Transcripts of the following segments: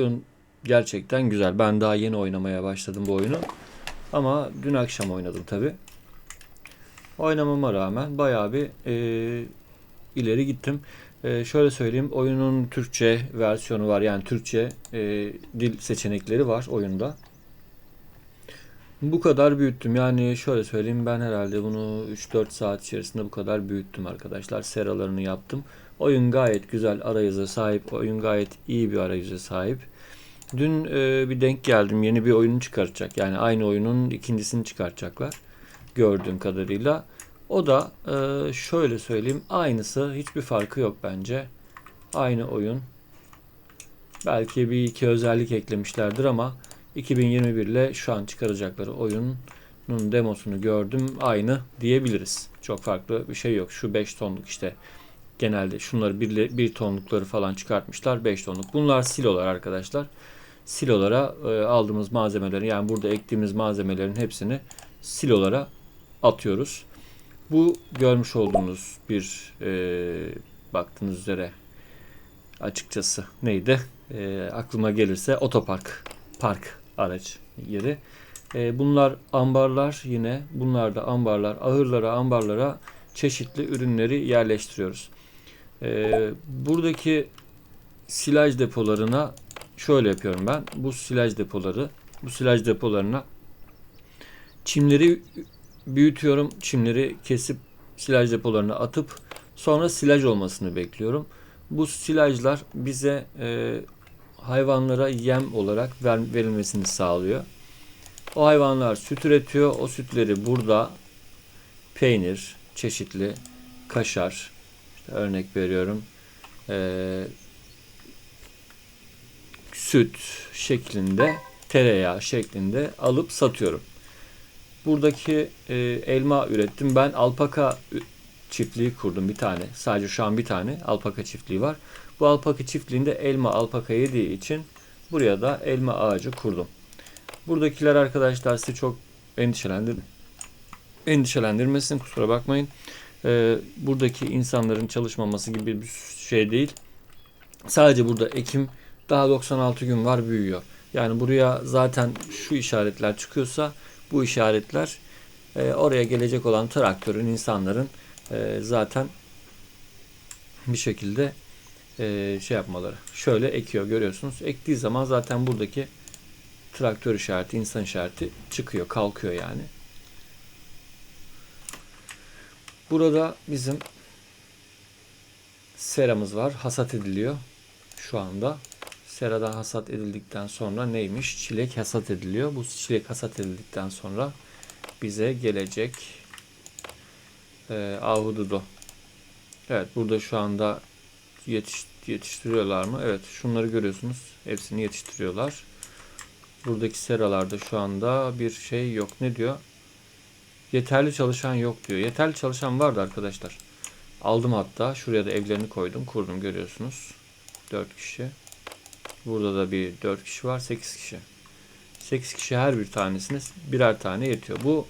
Oyun gerçekten güzel. Ben daha yeni oynamaya başladım bu oyunu. Ama dün akşam oynadım tabi. Oynamama rağmen bayağı bir e, ileri gittim. E, şöyle söyleyeyim oyunun Türkçe versiyonu var. Yani Türkçe e, dil seçenekleri var oyunda. Bu kadar büyüttüm. Yani şöyle söyleyeyim ben herhalde bunu 3-4 saat içerisinde bu kadar büyüttüm arkadaşlar. Seralarını yaptım. Oyun gayet güzel arayüze sahip. Oyun gayet iyi bir arayüze sahip. Dün e, bir denk geldim. Yeni bir oyunu çıkartacak. Yani aynı oyunun ikincisini çıkartacaklar. Gördüğüm kadarıyla. O da e, şöyle söyleyeyim. Aynısı. Hiçbir farkı yok bence. Aynı oyun. Belki bir iki özellik eklemişlerdir ama 2021 ile şu an çıkaracakları oyunun demosunu gördüm. Aynı diyebiliriz. Çok farklı bir şey yok. Şu 5 tonluk işte genelde şunları 1, 1 tonlukları falan çıkartmışlar. 5 tonluk. Bunlar silolar arkadaşlar. Silolara e, aldığımız malzemeleri yani burada ektiğimiz malzemelerin hepsini silolara atıyoruz. Bu görmüş olduğunuz bir e, baktığınız üzere açıkçası neydi? E, aklıma gelirse otopark, park araç yeri. E, bunlar ambarlar yine. Bunlar da ambarlar. Ahırlara, ambarlara çeşitli ürünleri yerleştiriyoruz. E, buradaki silaj depolarına şöyle yapıyorum ben. Bu silaj depoları, bu silaj depolarına çimleri büyütüyorum. Çimleri kesip silaj depolarına atıp sonra silaj olmasını bekliyorum. Bu silajlar bize e, hayvanlara yem olarak ver, verilmesini sağlıyor. O hayvanlar süt üretiyor. O sütleri burada peynir, çeşitli kaşar, örnek veriyorum, e, süt şeklinde, tereyağı şeklinde alıp satıyorum. Buradaki e, elma ürettim. Ben alpaka çiftliği kurdum bir tane. Sadece şu an bir tane alpaka çiftliği var. Bu alpaka çiftliğinde elma alpaka yediği için buraya da elma ağacı kurdum. Buradakiler arkadaşlar sizi çok endişelendir endişelendirmesin kusura bakmayın. Ee, buradaki insanların çalışmaması gibi bir şey değil. Sadece burada ekim daha 96 gün var büyüyor. Yani buraya zaten şu işaretler çıkıyorsa bu işaretler e, oraya gelecek olan traktörün insanların e, zaten bir şekilde e, şey yapmaları. Şöyle ekiyor görüyorsunuz. Ektiği zaman zaten buradaki traktör işareti, insan işareti çıkıyor, kalkıyor yani. Burada bizim seramız var. Hasat ediliyor şu anda. Seradan hasat edildikten sonra neymiş? Çilek hasat ediliyor. Bu çilek hasat edildikten sonra bize gelecek e, ahududu. Evet burada şu anda yetiş, yetiştiriyorlar mı? Evet şunları görüyorsunuz. Hepsini yetiştiriyorlar. Buradaki seralarda şu anda bir şey yok. Ne diyor? Yeterli çalışan yok diyor. Yeterli çalışan vardı arkadaşlar. Aldım hatta. Şuraya da evlerini koydum. Kurdum görüyorsunuz. 4 kişi. Burada da bir 4 kişi var. 8 kişi. 8 kişi her bir tanesine birer tane yetiyor. Bu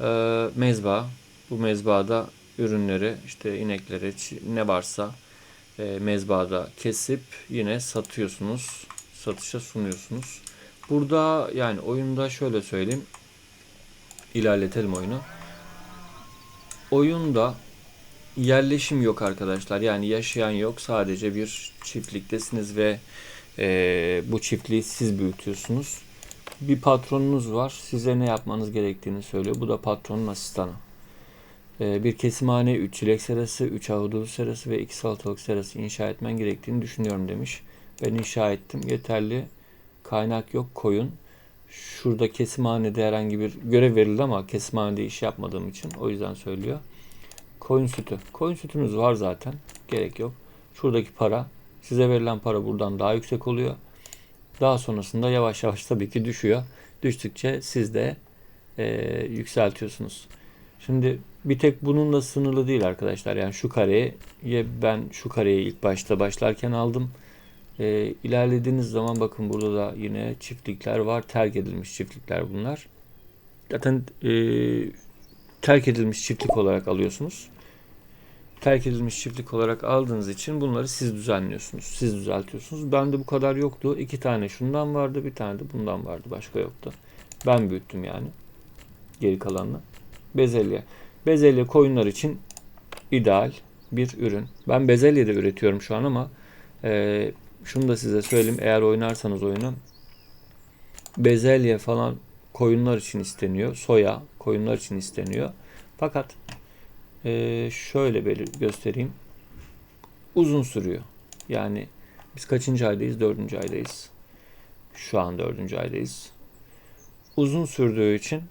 e, mezba. Bu mezbada ürünleri işte inekleri ne varsa e, mezbada kesip yine satıyorsunuz. Satışa sunuyorsunuz. Burada yani oyunda şöyle söyleyeyim. İlerletelim oyunu. Oyunda yerleşim yok arkadaşlar. Yani yaşayan yok. Sadece bir çiftliktesiniz ve e, bu çiftliği siz büyütüyorsunuz. Bir patronunuz var. Size ne yapmanız gerektiğini söylüyor. Bu da patronun asistanı. E, bir kesimhane, 3 çilek serası, 3 ahududu serası ve 2 salatalık serası inşa etmen gerektiğini düşünüyorum demiş. Ben inşa ettim. Yeterli kaynak yok koyun. Şurada kesimhanede herhangi bir görev verildi ama kesimhanede iş yapmadığım için o yüzden söylüyor. Koyun sütü. Koyun sütünüz var zaten. Gerek yok. Şuradaki para size verilen para buradan daha yüksek oluyor. Daha sonrasında yavaş yavaş tabii ki düşüyor. Düştükçe siz de e, yükseltiyorsunuz. Şimdi bir tek bununla sınırlı değil arkadaşlar. Yani şu kareyi ben şu kareyi ilk başta başlarken aldım. E, ilerlediğiniz zaman bakın burada da yine çiftlikler var. Terk edilmiş çiftlikler bunlar. Zaten e, terk edilmiş çiftlik olarak alıyorsunuz. terk edilmiş çiftlik olarak aldığınız için bunları siz düzenliyorsunuz. Siz düzeltiyorsunuz. Bende bu kadar yoktu. İki tane şundan vardı, bir tane de bundan vardı. Başka yoktu. Ben büyüttüm yani. Geri kalanını. Bezelye. Bezelye koyunlar için ideal bir ürün. Ben bezelye de üretiyorum şu an ama e, şunu da size söyleyeyim. Eğer oynarsanız oyunu bezelye falan koyunlar için isteniyor. Soya koyunlar için isteniyor. Fakat e, şöyle belir göstereyim. Uzun sürüyor. Yani biz kaçıncı aydayız? Dördüncü aydayız. Şu an dördüncü aydayız. Uzun sürdüğü için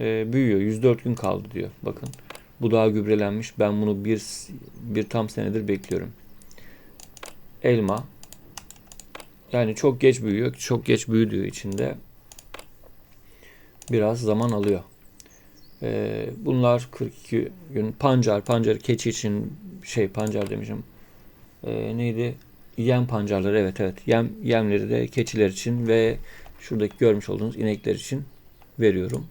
e, büyüyor. 104 gün kaldı diyor. Bakın. Bu daha gübrelenmiş. Ben bunu bir, bir tam senedir bekliyorum. Elma. Yani çok geç büyüyor. Çok geç büyüdüğü için de biraz zaman alıyor. Ee, bunlar 42 gün. Pancar. Pancar keçi için şey pancar demişim. Ee, neydi? Yem pancarları evet evet. Yem yemleri de keçiler için ve şuradaki görmüş olduğunuz inekler için veriyorum.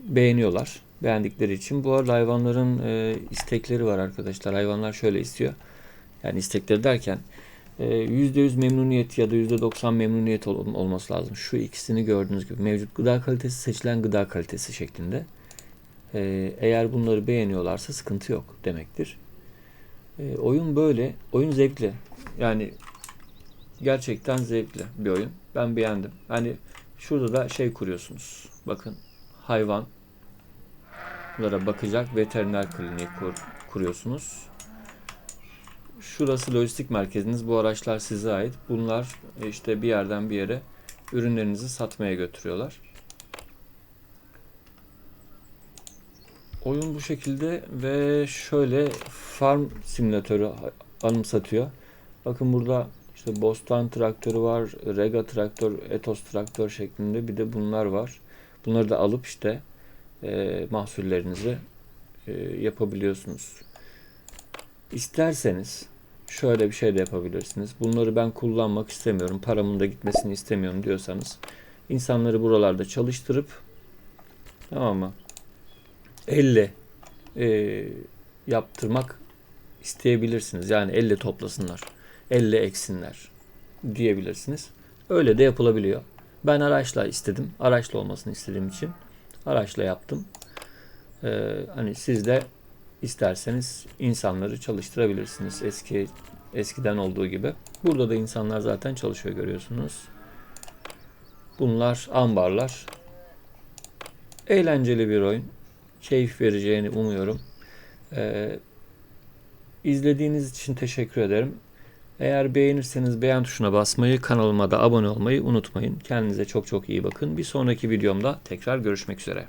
Beğeniyorlar. Beğendikleri için. Bu arada hayvanların e, istekleri var arkadaşlar. Hayvanlar şöyle istiyor. Yani istekleri derken %100 memnuniyet ya da %90 memnuniyet ol- olması lazım. Şu ikisini gördüğünüz gibi mevcut gıda kalitesi seçilen gıda kalitesi şeklinde. E, eğer bunları beğeniyorlarsa sıkıntı yok demektir. E, oyun böyle. Oyun zevkli. Yani gerçekten zevkli bir oyun. Ben beğendim. Hani şurada da şey kuruyorsunuz. Bakın hayvan bunlara bakacak veteriner kliniği kur, kuruyorsunuz. Şurası lojistik merkeziniz. Bu araçlar size ait. Bunlar e, işte bir yerden bir yere ürünlerinizi satmaya götürüyorlar. Oyun bu şekilde ve şöyle farm simülatörü anımsatıyor. Bakın burada işte Bostan traktörü var, Rega traktör, Etos traktör şeklinde bir de bunlar var. Bunları da alıp işte e, mahsullerinizi e, yapabiliyorsunuz. İsterseniz şöyle bir şey de yapabilirsiniz. Bunları ben kullanmak istemiyorum, paramın da gitmesini istemiyorum diyorsanız insanları buralarda çalıştırıp tamam mı? Elle e, yaptırmak isteyebilirsiniz. Yani elle toplasınlar, elle eksinler diyebilirsiniz. Öyle de yapılabiliyor. Ben araçla istedim. Araçla olmasını istediğim için araçla yaptım. Ee, hani siz de isterseniz insanları çalıştırabilirsiniz eski eskiden olduğu gibi. Burada da insanlar zaten çalışıyor görüyorsunuz. Bunlar ambarlar. Eğlenceli bir oyun. Keyif vereceğini umuyorum. Ee, izlediğiniz için teşekkür ederim. Eğer beğenirseniz beğen tuşuna basmayı, kanalıma da abone olmayı unutmayın. Kendinize çok çok iyi bakın. Bir sonraki videomda tekrar görüşmek üzere.